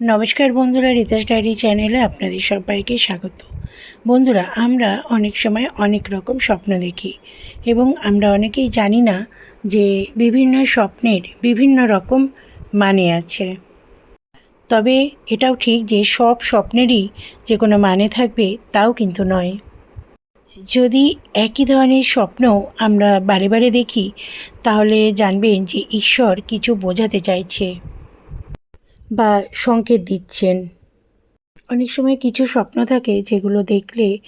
নমস্কার বন্ধুরা, রিতাস ডায়েরি চ্যানেলে আপনাদের সবাইকে স্বাগত। বন্ধুরা, আমরা অনেক সময় অনেক রকম স্বপ্ন দেখি এবং আমরা অনেকেই জানি না যে বিভিন্ন স্বপ্নের বিভিন্ন রকম মানে আছে। তবে এটাও ঠিক যে সব স্বপ্নেরই যে কোনো মানে থাকবে তাও কিন্তু নয়। যদি একই ধরনের স্বপ্ন আমরা বারে বারে দেখি, তাহলে জানবেন যে ঈশ্বর কিছু বোঝাতে চাইছে। বা সংকেত দিচ্ছেন। অনেক সময় কিছু স্বপ্ন থাকে যেগুলো দেখলে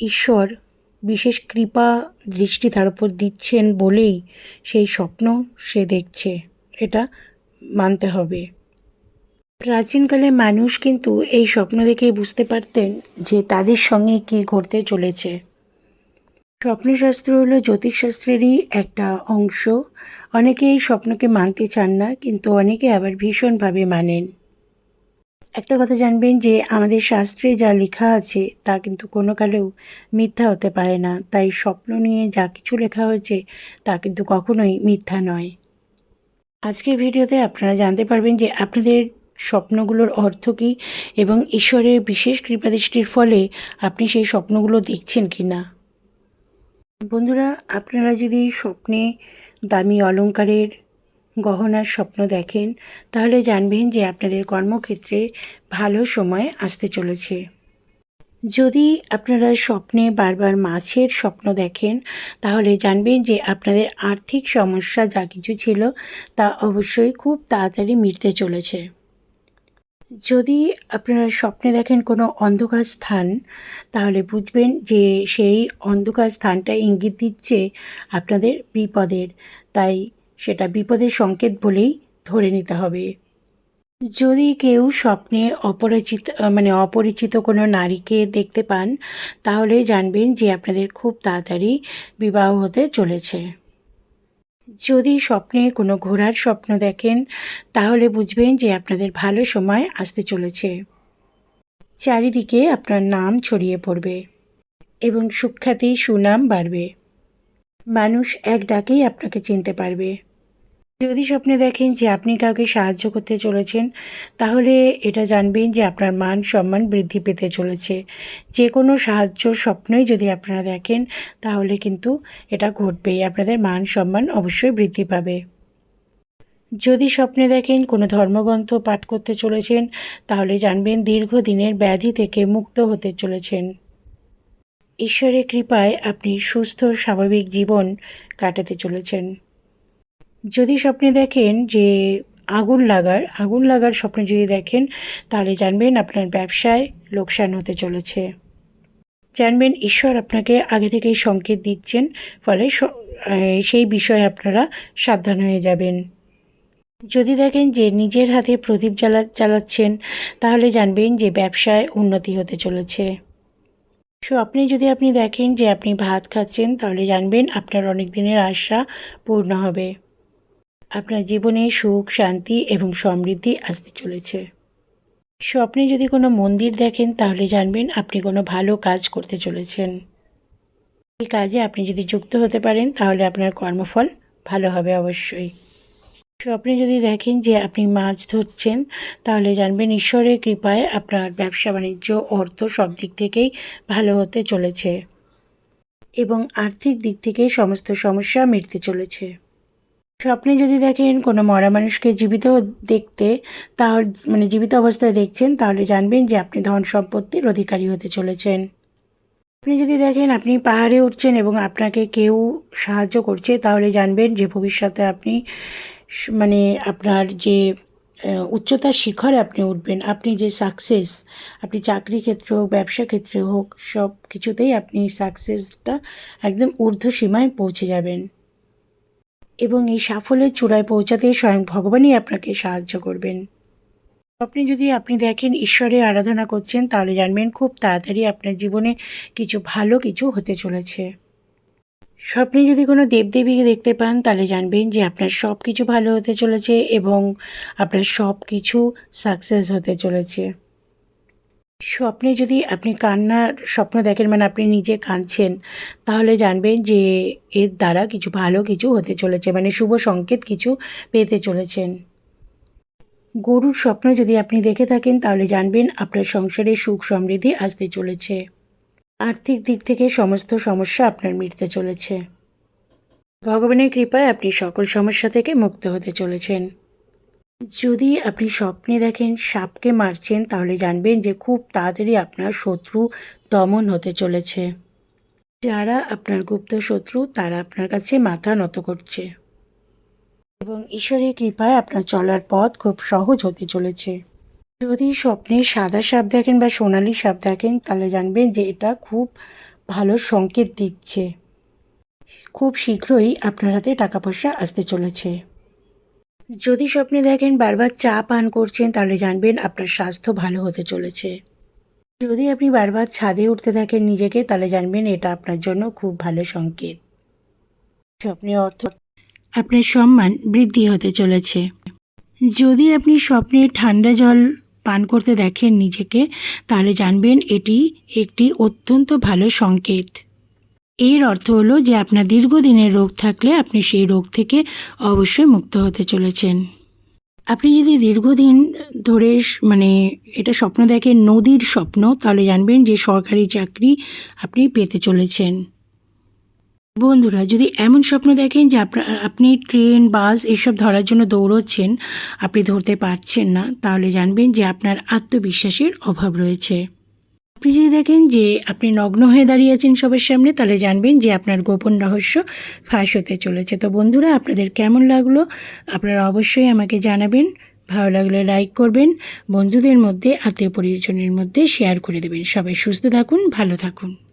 ঈশ্বর বিশেষ কৃপা দৃষ্টি তার উপর দিচ্ছেন বলেই সেই স্বপ্ন সে দেখছে। এটা মানতে হবে। প্রাচীনকালে মানুষ কিন্তু এই স্বপ্ন দেখেই বুঝতে পারতেন যে তাদের সঙ্গে কী ঘটতে চলেছে। স্বপ্নশাস্ত্র হলো জ্যোতিষশাস্ত্রেরই একটা অংশ। অনেকেই স্বপ্নকে মানতে চান না, কিন্তু অনেকে আবার ভীষণভাবে মানেন। একটা কথা জানবেন যে, আমাদের শাস্ত্রে যা লেখা আছে, তা কিন্তু কোনো কালেও মিথ্যা হতে পারে না। তাই স্বপ্ন নিয়ে যা কিছু লেখা হয়েছে, তা কিন্তু কখনোই মিথ্যা নয়। আজকের ভিডিওতে আপনারা জানতে পারবেন যে, আপনাদের স্বপ্নগুলোর অর্থ কী এবং ঈশ্বরের বিশেষ কৃপাদৃষ্টির ফলে আপনি সেই স্বপ্নগুলো দেখছেন কি না বন্ধুরা, আপনারা যদি স্বপ্নে দামি অলংকারের গহনার স্বপ্ন দেখেন, তাহলে জানবেন যে আপনাদের কর্মক্ষেত্রে ভালো সময় আসতে চলেছে। যদি আপনারা স্বপ্নে বারবার মাছের স্বপ্ন দেখেন, তাহলে জানবেন যে আপনাদের আর্থিক সমস্যা যা কিছু ছিল, তা অবশ্যই খুব তাড়াতাড়ি মিটতে চলেছে। যদি আপনারা স্বপ্নে দেখেন কোনো অন্ধকার স্থান, তাহলে বুঝবেন যে সেই অন্ধকার স্থানটা ইঙ্গিত দিচ্ছে আপনাদের বিপদের। তাই সেটা বিপদের সংকেত বলেই ধরে নিতে হবে। যদি কেউ স্বপ্নে অপরিচিত মানে অপরিচিত কোনো নারীকে দেখতে পান, তাহলে জানবেন যে আপনাদের খুব তাড়াতাড়ি বিবাহ হতে চলেছে। যদি স্বপ্নে কোনো ঘোরার স্বপ্ন দেখেন, তাহলে বুঝবেন যে আপনাদের ভালো সময় আসতে চলেছে। চারিদিকে আপনার নাম ছড়িয়ে পড়বে এবং সুখ্যাতি, সুনাম বাড়বে। মানুষ এক ডাকেই আপনাকে চিনতে পারবে। যদি স্বপ্নে দেখেন যে আপনি কাউকে সাহায্য করতে চলেছেন, তাহলে এটা জানবেন যে আপনার মান সম্মান বৃদ্ধি পেতে চলেছে। যে কোনো সাহায্য স্বপ্নই যদি আপনারা দেখেন, তাহলে কিন্তু এটা ঘটবেই। আপনাদের মান সম্মান অবশ্যই বৃদ্ধি পাবে। যদি স্বপ্নে দেখেন কোনো ধর্মগ্রন্থ পাঠ করতে চলেছেন, তাহলে জানবেন দীর্ঘদিনের ব্যাধি থেকে মুক্ত হতে চলেছেন। ঈশ্বরের কৃপায় আপনি সুস্থ, স্বাভাবিক জীবন কাটাতে চলেছেন। যদি স্বপ্নে দেখেন যে আগুন লাগার আগুন লাগার স্বপ্ন যদি দেখেন, তাহলে জানবেন আপনার ব্যবসায় লোকসান হতে চলেছে। জানবেন ঈশ্বর আপনাকে আগে থেকেই সংকেত দিচ্ছেন, ফলে সেই বিষয়ে আপনারা সাবধান হয়ে যাবেন। যদি দেখেন যে নিজের হাতে প্রদীপ জ্বালা চালাচ্ছেন তাহলে জানবেন যে ব্যবসায় উন্নতি হতে চলেছে। সো আপনি যদি আপনি দেখেন যে আপনি ভাত খাচ্ছেন, তাহলে জানবেন আপনার অনেক দিনের আশা পূর্ণ হবে। আপনার জীবনে সুখ, শান্তি এবং সমৃদ্ধি আসতে চলেছে। স্বপ্নে যদি কোনো মন্দির দেখেন, তাহলে জানবেন আপনি কোনো ভালো কাজ করতে চলেছেন। এই কাজে আপনি যদি যুক্ত হতে পারেন, তাহলে আপনার কর্মফল ভালো হবে অবশ্যই। স্বপ্নে যদি দেখেন যে আপনি মাছ ধরছেন, তাহলে জানবেন ঈশ্বরের কৃপায় আপনার ব্যবসা বাণিজ্য, অর্থ সব দিক থেকেই ভালো হতে চলেছে এবং আর্থিক দিক থেকে সমস্ত সমস্যা মিটতে চলেছে। স্বপ্নে যদি দেখেন কোনো মরা মানুষকে জীবিত দেখতে, তাহলে মানে জীবিত অবস্থায় দেখছেন, তাহলে জানবেন যে আপনি ধন সম্পত্তির অধিকারী হতে চলেছেন। আপনি যদি দেখেন আপনি পাহাড়ে উঠছেন এবং আপনাকে কেউ সাহায্য করছে, তাহলে জানবেন যে ভবিষ্যতে আপনি মানে আপনার যে উচ্চতার শিখরে আপনি উঠবেন, আপনি যে সাকসেস আপনি চাকরি ক্ষেত্রে হোক, ব্যবসা ক্ষেত্রে হোক সব কিছুতেই আপনি সাকসেসটা একদম ঊর্ধ্ব সীমায় পৌঁছে যাবেন। এবং এই সাফল্যের চূড়ায় পৌঁছাতে স্বয়ং ভগবানই আপনাকে সাহায্য করবেন। আপনি যদি আপনি দেখেন ঈশ্বরের আরাধনা করছেন, তাহলে জানবেন খুব তাড়াতাড়ি আপনার জীবনে কিছু ভালো কিছু হতে চলেছে। স্বপ্নে যদি কোনো দেবদেবীকে দেখতে পান, তাহলে জানবেন যে আপনার সব কিছু ভালো হতে চলেছে এবং আপনার সব কিছু সাকসেস হতে চলেছে। স্বপ্নে যদি আপনি কান্নার স্বপ্ন দেখেন মানে আপনি নিজে কাঁদছেন, তাহলে জানবেন যে এর দ্বারা কিছু ভালো কিছু হতে চলেছে মানে শুভ সংকেত কিছু পেতে চলেছেন। গরুর স্বপ্ন যদি আপনি দেখে থাকেন, তাহলে জানবেন আপনার সংসারে সুখ সমৃদ্ধি আসতে চলেছে। আর্থিক দিক থেকে সমস্ত সমস্যা আপনার মিটতে চলেছে। ভগবানের কৃপায় আপনি সকল সমস্যা থেকে মুক্ত হতে চলেছেন। যদি আপনি স্বপ্নে দেখেন সাপকে মারছেন, তাহলে জানবেন যে খুব তাড়াতাড়ি আপনার শত্রু দমন হতে চলেছে। যারা আপনার গুপ্ত শত্রু, তারা আপনার কাছে মাথা নত করছে। এবং ঈশ্বরের কৃপায় আপনার চলার পথ খুব সহজ হতে চলেছে। যদি স্বপ্নে সাদা সাপ দেখেন বা সোনালি সাপ দেখেন, তাহলে জানবেন যে এটা খুব ভালো সংকেত দিচ্ছে। খুব শীঘ্রই আপনার হাতে টাকা পয়সা আসতে চলেছে। যদি স্বপ্নে দেখেন বারবার চা পান করছেন, তাহলে জানবেন আপনার স্বাস্থ্য ভালো হতে চলেছে। যদি আপনি বারবার ছাদে উঠতে থাকেন নিজেকে, তাহলে জানবেন এটা আপনার জন্য খুব ভালো সংকেত। স্বপ্নের অর্থ, আপনার সম্মান বৃদ্ধি হতে চলেছে। যদি আপনি স্বপ্নে ঠান্ডা জল পান করতে দেখেন নিজেকে, তাহলে জানবেন এটি একটি অত্যন্ত ভালো সংকেত। এর অর্থ হলো যে আপনার দীর্ঘদিনের রোগ থাকলে আপনি সেই রোগ থেকে অবশ্যই মুক্ত হতে চলেছেন। আপনি যদি দীর্ঘদিন ধরে মানে এটা স্বপ্ন দেখেন, নদীর স্বপ্ন, তাহলে জানবেন যে সরকারি চাকরি আপনি পেতে চলেছেন। বন্ধুরা, যদি এমন স্বপ্ন দেখেন যে আপনার আপনি ট্রেন, বাস এসব ধরার জন্য দৌড়চ্ছেন, আপনি ধরতে পারছেন না, তাহলে জানবেন যে আপনার আত্মবিশ্বাসের অভাব রয়েছে। আপনি যদি দেখেন যে আপনি নগ্ন হয়ে দাঁড়িয়ে আছেন সবার সামনে, তাহলে জানবেন যে আপনার গোপন রহস্য ফাঁস হতে চলেছে। তো বন্ধুরা, আপনাদের কেমন লাগল? আপনারা অবশ্যই আমাকে জানাবেন। ভালো লাগলে লাইক করবেন। বন্ধুদের মধ্যে, আত্মীয় পরিজনের মধ্যে শেয়ার করে দেবেন। সবাই সুস্থ থাকুন, ভালো থাকুন।